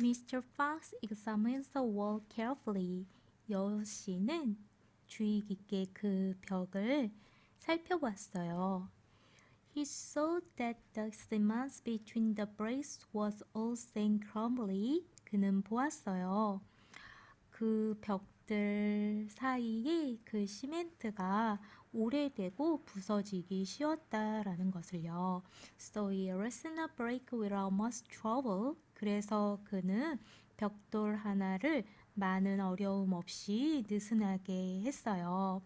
Mr. Fox examines the wall carefully. 여우씨는 주의 깊게 그 벽을 살펴봤어요. He saw that the cement between the bricks was all saying crumbly. 그는 보았어요. 그 벽들 사이에 그 시멘트가 오래되고 부서지기 쉬웠다라는 것을요. So he erased a brick without much trouble. 그래서 그는 벽돌 하나를 많은 어려움 없이 느슨하게 했어요.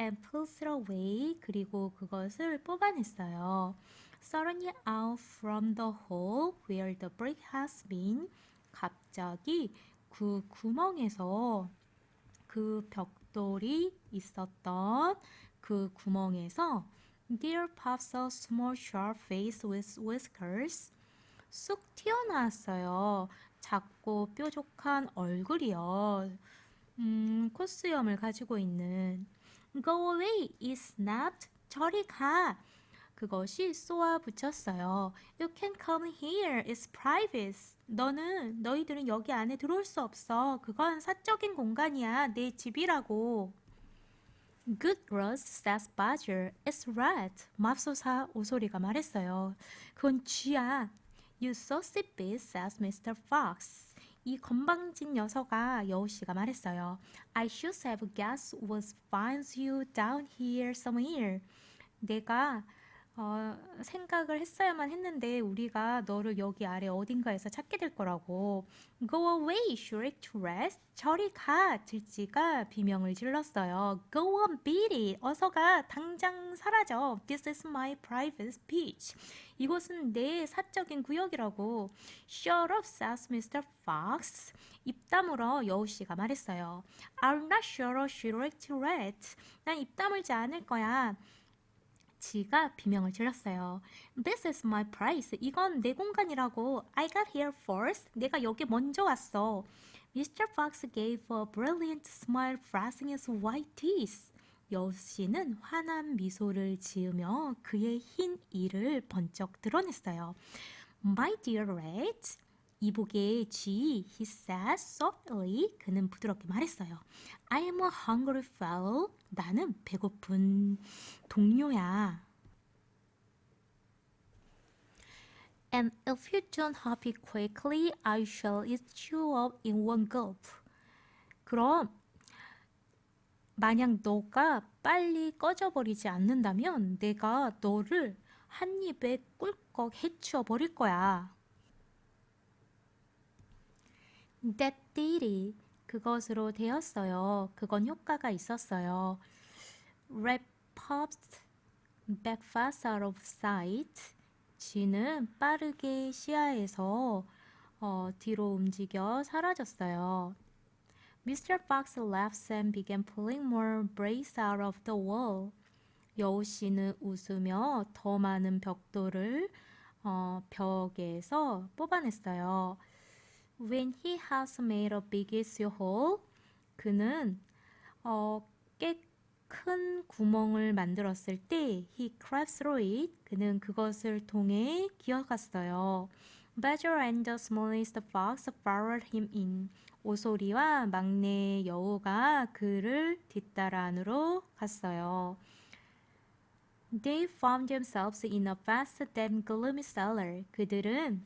And pulls it away. 그리고 그것을 뽑아냈어요. Suddenly out from the hole where the brick has been. 갑자기 그 구멍에서 그 벽돌이 있었던 그 구멍에서 There pops a small sharp face with whiskers. 쑥 튀어나왔어요. 작고 뾰족한 얼굴이요. 음, 코수염을 가지고 있는 Go away, it snapped. 저리 가. 그것이 쏘아 붙였어요. You can't come here. It's private. 너는 너희들은 여기 안에 들어올 수 없어. 그건 사적인 공간이야. 내 집이라고. Good gross, says Badger. It's rat. 맙소사 오소리가 말했어요. 그건 쥐야. You saucy beast, says Mr. Fox. 이 건방진 녀석아 여우씨가 말했어요. I should have guessed was finds you down here somewhere. 내가 어, 생각을 했어야만 했는데 우리가 너를 여기 아래 어딘가에서 찾게 될 거라고. Go away, shrieked Rex. 저리 가, 들쥐가 비명을 질렀어요. Go on, beat it. 어서 가, 당장 사라져. This is my private speech. 이곳은 내 사적인 구역이라고. Shut up, says Mr. Fox. 입 다물어 여우 씨가 말했어요. I'm not sure, shrieked Rex. 난입 다물지 않을 거야. 지가 비명을 질렀어요. This is my place. 이건 내 공간이라고. I got here first. 내가 여기 먼저 왔어. Mr. Fox gave a brilliant smile, flashing his white teeth. 여우씨는 환한 미소를 지으며 그의 흰 이를 번쩍 드러냈어요. My dear rat. 이복의 쥐, he said softly. 그는 부드럽게 말했어요. I am a hungry fellow. 나는 배고픈 동료야. And if you don't hop it quickly, I shall eat you up in one gulp. 그럼 만약 너가 빨리 꺼져버리지 않는다면 내가 너를 한 입에 꿀꺽 해치워 버릴 거야. That did it. 그것으로 되었어요. 그건 효과가 있었어요. Red popped back fast out of sight. 쥐는 빠르게 시야에서 어, 뒤로 움직여 사라졌어요. Mr. Fox laughed and began pulling more bricks out of the wall. 여우 씨는 웃으며 더 많은 벽돌을 어, 벽에서 뽑아냈어요. When he has made a biggest hole, 그는 어, 꽤큰 구멍을 만들었을 때 he crept through it. 그는 그것을 통해 기어갔어요. Badger and the smallest fox followed him in. 오소리와 막내 여우가 그를 뒤따라 안으로 갔어요. They found themselves in a vast and gloomy cellar. 그들은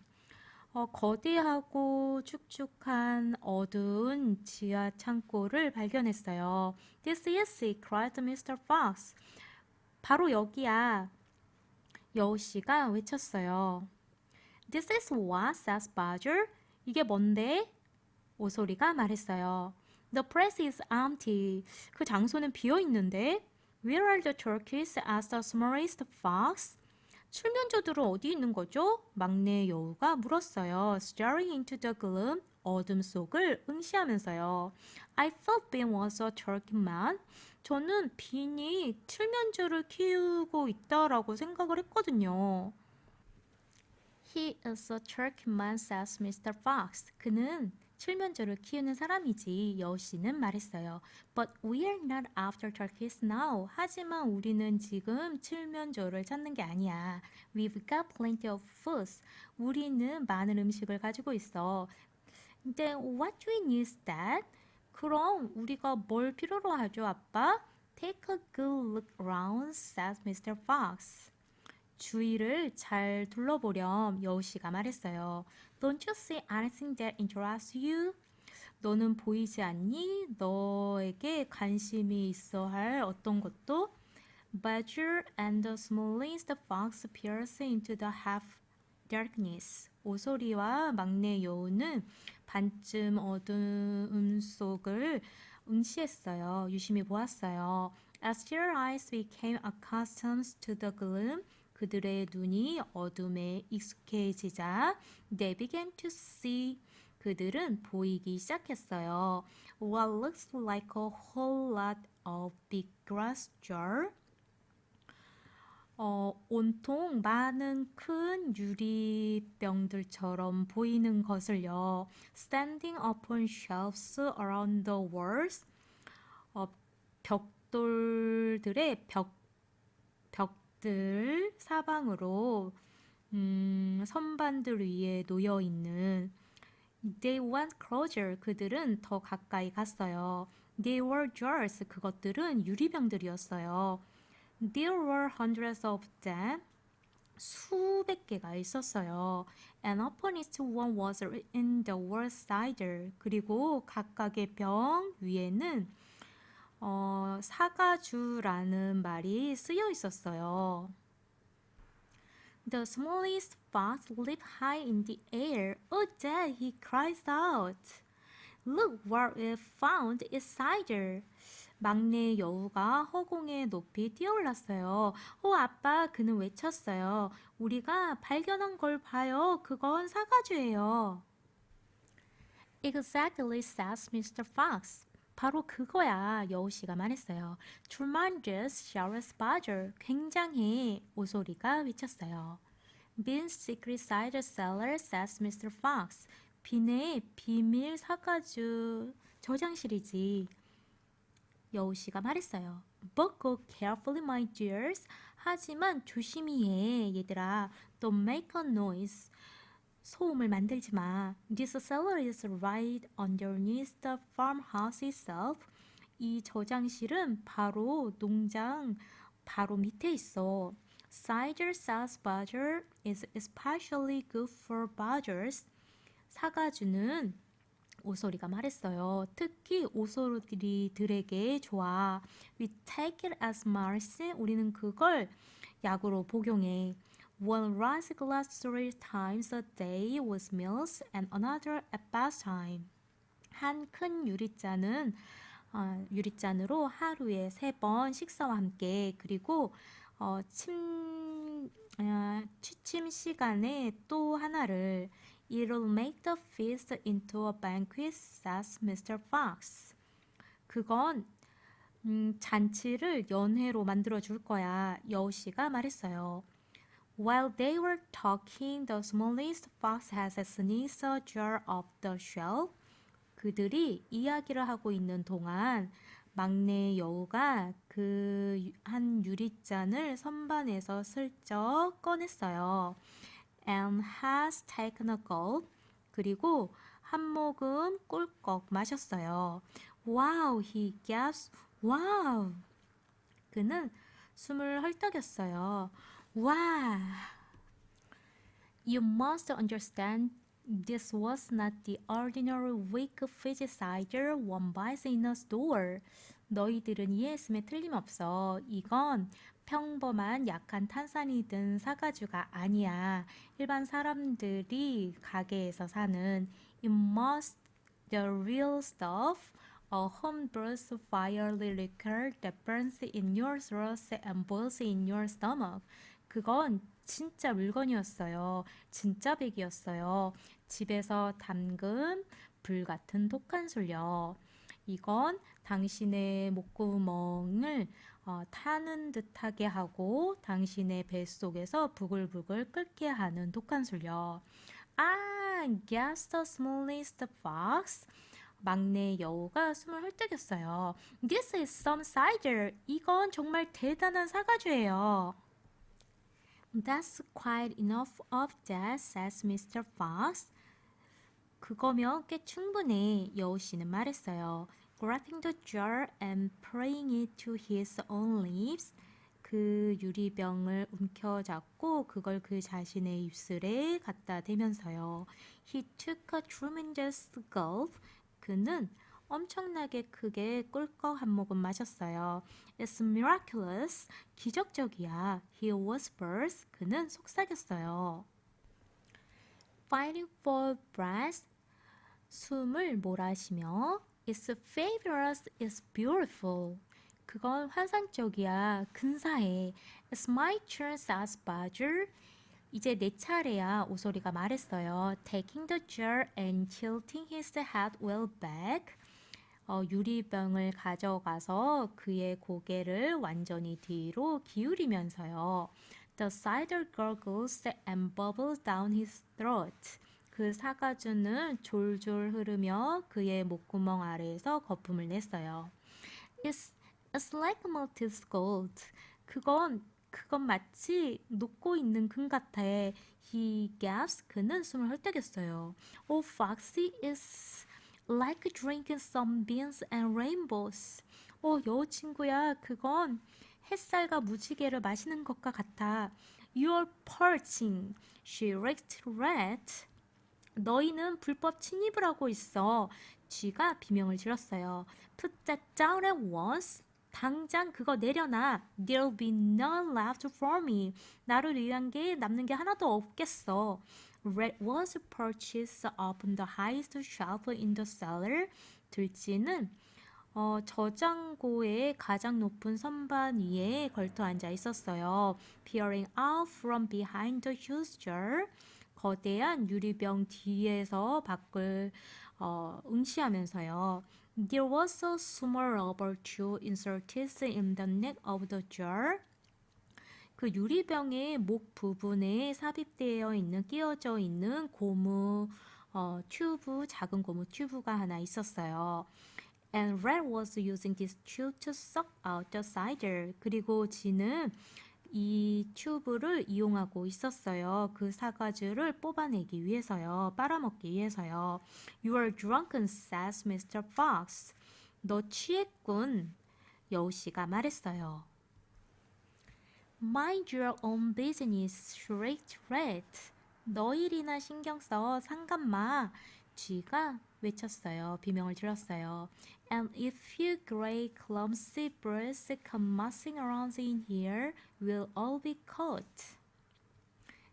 어, 거대하고 축축한 어두운 지하 창고를 발견했어요. This is it, cried Mr. Fox. 바로 여기야. 여우 씨가 외쳤어요. This is what, says Badger. 이게 뭔데? 오소리가 말했어요. The place is empty. 그 장소는 비어 있는데. Where are the turkeys? asked the smallest fox. 출면조들은 어디 있는 거죠? 막내 여우가 물었어요. Staring into the gloom, 어둠 속을 응시하면서요. I thought Ben was a turkey man. 저는 빈이 칠면조를 키우고 있다라고 생각을 했거든요. He is a turkey man, says Mr. Fox. 그는 칠면조를 키우는 사람이지 여우씨는 말했어요. But we are not after turkeys now. 하지만 우리는 지금 칠면조를 찾는 게 아니야. We've got plenty of food. 우리는 많은 음식을 가지고 있어. Then what we need is that? 그럼 우리가 뭘 필요로 하죠, 아빠? Take a good look around, said Mr. Fox. 주위를 잘 둘러보렴, 여우씨가 말했어요. Don't you see anything that interests you? 너는 보이지 않니? 너에게 관심이 있어 할 어떤 것도? Badger and the smallest fox pierced into the half darkness. 오소리와 막내 여우는 반쯤 어두움 속을 응시했어요. 유심히 보았어요. As their eyes became accustomed to the gloom, 그들의 눈이 어둠에 익숙해지자 they began to see 그들은 보이기 시작했어요. What looks like a whole lot of big glass jar 어, 온통 많은 큰 유리병들처럼 보이는 것을요. Standing upon shelves around the walls. 어, 벽돌들의 벽, 벽 들 사방으로 음, 선반들 위에 놓여 있는 They went closer. 그들은 더 가까이 갔어요. They were jars. 그것들은 유리병들이었어요. There were hundreds of them. 수백 개가 있었어요. And upon each one was written the word cider. 그리고 각각의 병 위에는 어, 사과주라는 말이 쓰여 있었어요. The smallest fox leaped high in the air. Oh, Dad, he cries out. Look what we found is cider. 막내 여우가 허공에 높이 뛰어올랐어요. 오, 아빠, 그는 외쳤어요. 우리가 발견한 걸 봐요. 그건 사과주예요. Exactly, says Mr. Fox. 바로 그거야, 여우씨가 말했어요. Tremendous, shouted Badger. 굉장히, 오소리가 외쳤어요. Bean's secret cider cellar, says Mr. Fox. 빈의 비밀 사과주 저장실이지. 여우씨가 말했어요. But go carefully, my dears. 하지만 조심히 해, 얘들아. Don't make a noise. 소음을 만들지 마. This cellar is right underneath the farmhouse itself. 이 저장실은 바로 농장 바로 밑에 있어. Cider sauce butter is especially good for badgers. 사과주는 오소리가 말했어요. 특히 오소리들에게 좋아. We take it as medicine. 우리는 그걸 약으로 복용해. One rice glass three times a day with meals and another at bath time. 한 큰 유리잔은 어, 유리잔으로 하루에 세 번 식사와 함께 그리고 어, 침 어, 취침 시간에 또 하나를 It'll make the feast into a banquet, says Mr. Fox. 그건 음, 잔치를 연회로 만들어 줄 거야. 여우씨가 말했어요. While they were talking, the smallest fox has sneezed a jar of the shell. 그들이 이야기를 하고 있는 동안 막내 여우가 그 한 유리잔을 선반에서 슬쩍 꺼냈어요. And has taken a gulp. 그리고 한 모금 꿀꺽 마셨어요. Wow, he gasped. Wow. 그는 숨을 헐떡였어요. 와. You must understand this was not the ordinary weak fizzy cider one buys in a store. 너희들은 이해했음에 틀림없어. 이건 평범한 약한 탄산이 든 사과주가 아니야. 일반 사람들이 가게에서 사는 It must the real stuff. A homebrewed fiery liquor that burns in your throat and boils in your stomach. 그건 진짜 물건이었어요. 진짜 백이었어요. 집에서 담근 불 같은 독한 술요. 이건 당신의 목구멍을 어, 타는 듯하게 하고 당신의 뱃속에서 부글부글 끓게 하는 독한 술요. 아, guess the smallest fox. 막내 여우가 숨을 헐떡였어요. This is some cider. 이건 정말 대단한 사과주예요. That's quite enough of that, says Mr. Fox. 그거면 꽤 충분해. 여우 씨는 말했어요. Grabbing the jar and praying it to his own lips. 그 유리병을 움켜잡고 그걸 그 자신의 입술에 갖다 대면서요. He took a tremendous gulp. 그는 엄청나게 크게 꿀꺽 한 모금 마셨어요. It's miraculous. 기적적이야. He whispers. 그는 속삭였어요. Fighting for breath. 숨을 몰아쉬며 It's fabulous. It's beautiful. 그건 환상적이야. 근사해. It's my turn, says Badger. 이제 내 차례야. 오소리가 말했어요. Taking the jar and tilting his head well back. 어, 유리병을 가져가서 그의 고개를 완전히 뒤로 기울이면서요. The cider gurgles and bubbles down his throat. 그 사과주는 졸졸 흐르며 그의 목구멍 아래에서 거품을 냈어요. It's, it's like melted gold. 그건 그건 마치 녹고 있는 금 같아. He gasps. 그는 숨을 헐떡였어요. Oh, Foxy is like drinking some beans and rainbows. 어, 여우 친구야, 그건 햇살과 무지개를 마시는 것과 같아. You're perching. She raked rat. 너희는 불법 침입을 하고 있어. 쥐가 비명을 질렀어요. Put that down at once. 당장 그거 내려놔. There'll be none left for me. 나를 위한 게 남는 게 하나도 없겠어. Red was purchased up on the highest shelf in the cellar. 들쥐는 어, 저장고의 가장 높은 선반 위에 걸터 앉아 있었어요. Peering out from behind the huge jar. 거대한 유리병 뒤에서 밖을 어, 응시하면서요. There was a small rubber tube inserted in the neck of the jar. 그 유리병의 목 부분에 삽입되어 있는 끼어져 있는 고무 어, 튜브 작은 고무 튜브가 하나 있었어요. And Red was using this tube to suck out the cider. 그리고 지는 이 튜브를 이용하고 있었어요. 그 사과주를 뽑아내기 위해서요. 빨아먹기 위해서요. You are drunken, says Mr. Fox. 너 취했군. 여우 씨가 말했어요. Mind your own business, shrieked Red. 너 일이나 신경 써 상관 마. 쥐가 외쳤어요. 비명을 질렀어요. And if you grey clumsy birds come mussing around in here, we'll all be caught.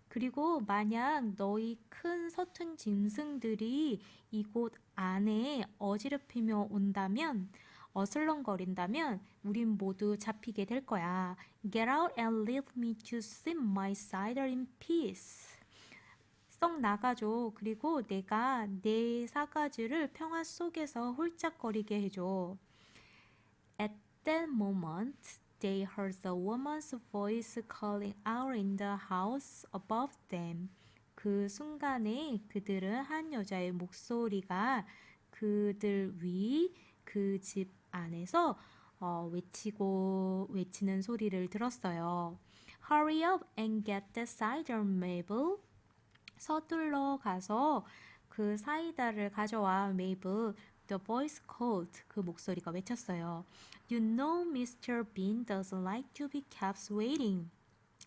그리고 만약 너희 큰 서툰 짐승들이 이곳 안에 어지럽히며 온다면 어슬렁거린다면 우린 모두 잡히게 될 거야. Get out and leave me to sip my cider in peace. 썩 나가줘. 그리고 내가 내 사과주를 평화 속에서 홀짝거리게 해줘. At that moment, they heard a woman's voice calling out in the house above them. 그 순간에 그들은 한 여자의 목소리가 그들 위 그 집 안에서 어, 외치고 외치는 소리를 들었어요. Hurry up and get the cider, Mabel. 서둘러 가서 그 사이다를 가져와, 메이블. The voice called. 그 목소리가 외쳤어요. You know Mr. Bean doesn't like to be kept waiting.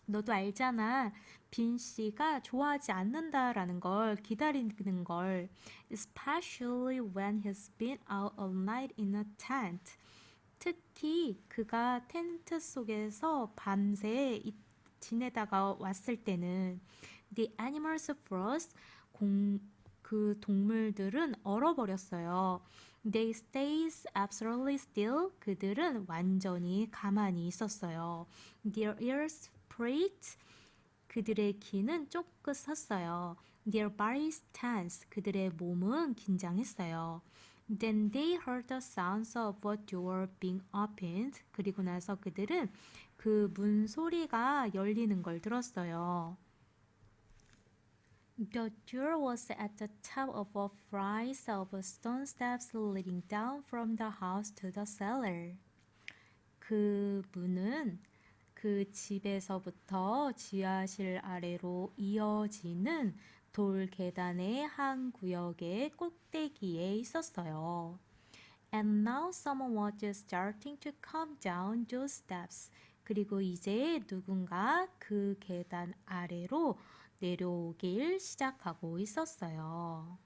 너도 알잖아. 빈 씨가 좋아하지 않는다라는 걸 기다리는 걸. Especially when he's been out all night in a tent. 특히 그가 텐트 속에서 밤새 이- 지내다가 왔을 때는 The animals froze. 공, 그 동물들은 얼어버렸어요. They stays absolutely still. 그들은 완전히 가만히 있었어요. Their ears pricked. 그들의 귀는 쫑긋 섰어요. Their bodies tense. 그들의 몸은 긴장했어요. Then they heard the sounds of a door being opened. 그리고 나서 그들은 그 문 소리가 열리는 걸 들었어요. The door was at the top of a flight of stone steps leading down from the house to the cellar. 그 문은 그 집에서부터 지하실 아래로 이어지는 돌 계단의 한 구역의 꼭대기에 있었어요. And now someone was just starting to come down those steps. 그리고 이제 누군가 그 계단 아래로 내려오길 시작하고 있었어요.